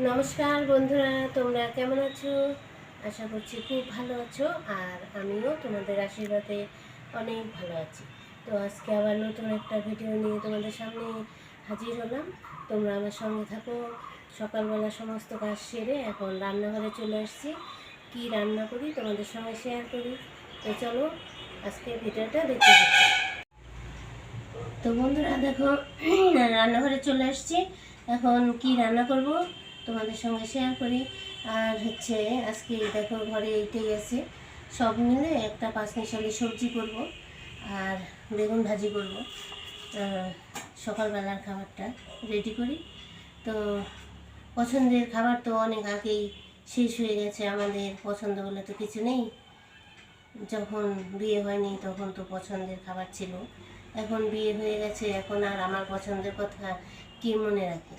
নমস্কার বন্ধুরা, তোমরা কেমন আছো? আশা করছি খুব ভালো আছো, আর আমিও তোমাদের আশীর্বাদে অনেক ভালো আছি। তো আজকে আবার নতুন একটা ভিডিও নিয়ে তোমাদের সামনে হাজির হলাম। তোমরা আমার সঙ্গে থাকো। সকালবেলা সমস্ত কাজ সেরে এখন রান্নাঘরে চলে আসছি। কি রান্না করি তোমাদের সঙ্গে শেয়ার করি। তো চলো আজকে ভিডিওটা দেখতে তো বন্ধুরা দেখো, রান্নাঘরে চলে আসছি। এখন কি রান্না করব? তোমাদের সঙ্গে শেয়ার করি। আর হচ্ছে আজকে দেখো ঘরে এইটাই আছে। সব মিলে একটা পাঁচমিশালি সবজি করব আর বেগুন ভাজি করব। সকালবেলার খাবারটা রেডি করি। তো পছন্দের খাবার তো অনেক আগেই শেষ হয়ে গেছে। আমাদের পছন্দ বলে তো কিছু নেই। যখন বিয়ে হয়নি তখন তো পছন্দের খাবার ছিল। এখন বিয়ে হয়ে গেছে, এখন আর আমার পছন্দের কথা কি মনে রাখে?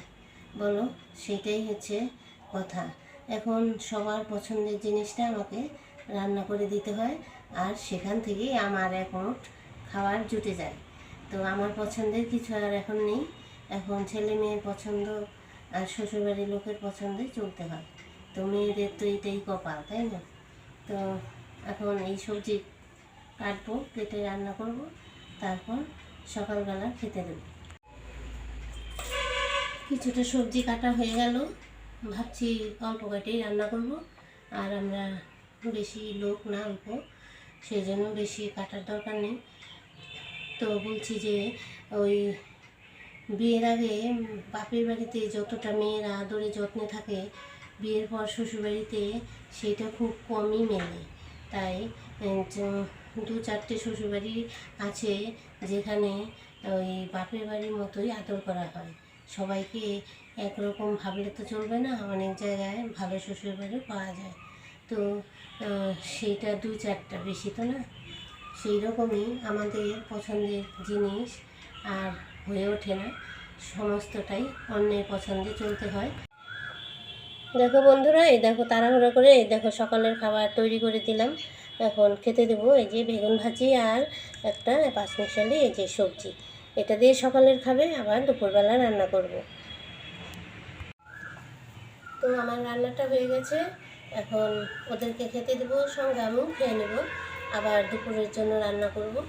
বলো, সেটাই হচ্ছে কথা। এখন সবার পছন্দের জিনিসটা আমাকে রান্না করে দিতে হয় আর সেখান থেকেই আমার এক মুঠ খাবার জুটে যায়। তো আমার পছন্দের কিছু আর এখন নেই। এখন ছেলে মেয়ের পছন্দ আর শ্বশুরবাড়ির লোকের পছন্দে চলতে হয়। তো মেয়েদের তো এটাই কপাল, তাই না? তো এখন এই সবজি কাটবো, কেটে রান্না করব, তারপর সকালবেলা খেতে দেবো। কিছুটা সবজি কাটা হয়ে গেল। ভাবছি অল্প কাটেই রান্না করব। আর আমরা বেশি লোক না, অল্প। সেই জন্য বেশি কাটার দরকার নেই। তো বলছি যে, ওই বিয়ের আগে বাপের বাড়িতে যতটা মেয়েরা আদরে যত্নে থাকে, বিয়ের পর শ্বশুরবাড়িতে সেটা খুব কমই মেলে। তাই দু চারটে শ্বশুরবাড়ি আছে যেখানে ওই বাপের বাড়ির মতোই আদর করা হয়। সবাইকে একরকম ভাবলে তো চলবে না, অনেক জায়গায় ভালো শ্বশুরবাড়ি পাওয়া যায়। তো সেইটা দু চারটা বেশি তো না। সেই রকমই আমাদের পছন্দের জিনিস আর হয়ে ওঠে না। সমস্তটাই অন্যের পছন্দে চলতে হয়। দেখো বন্ধুরা, এই দেখো তাড়াহুড়ো করে, এই দেখো সকালের খাবার তৈরি করে দিলাম। এখন খেতে দেবো এই যে বেগুন ভাজি আর একটা পাঁচমিশালি এই যে সবজি। এটা দিয়ে সকালের খাবে, আবার দুপুরবেলা রান্না করব। তো আমার রান্নাটা হয়ে গেছে। এখন ওদেরকে খেতে দেবো, সঙ্গে আমিও খেয়ে নেব। আবার দুপুরের জন্য রান্না করব।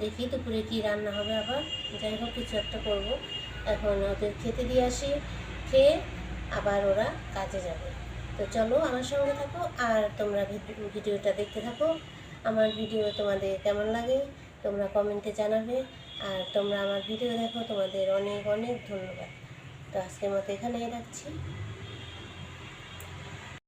দেখি দুপুরে কি রান্না হবে আবার। যাই হোক, কিছু একটা করব। এখন ওদের খেতে দিয়ে আসি, খেয়ে আবার ওরা কাজে যাবে। তো চলো আমার সঙ্গে থাকো, আর তোমরা ভিডি- ভিডিওটা দেখতে থাকো। আমার ভিডিও তোমাদের কেমন লাগে, তোমরা কমেন্টে জানাবে। আর তোমরা আমার ভিডিও দেখো তোমাদের অনেক অনেক ধন্যবাদ। তো আজকের মতো এখানেই রাখছি।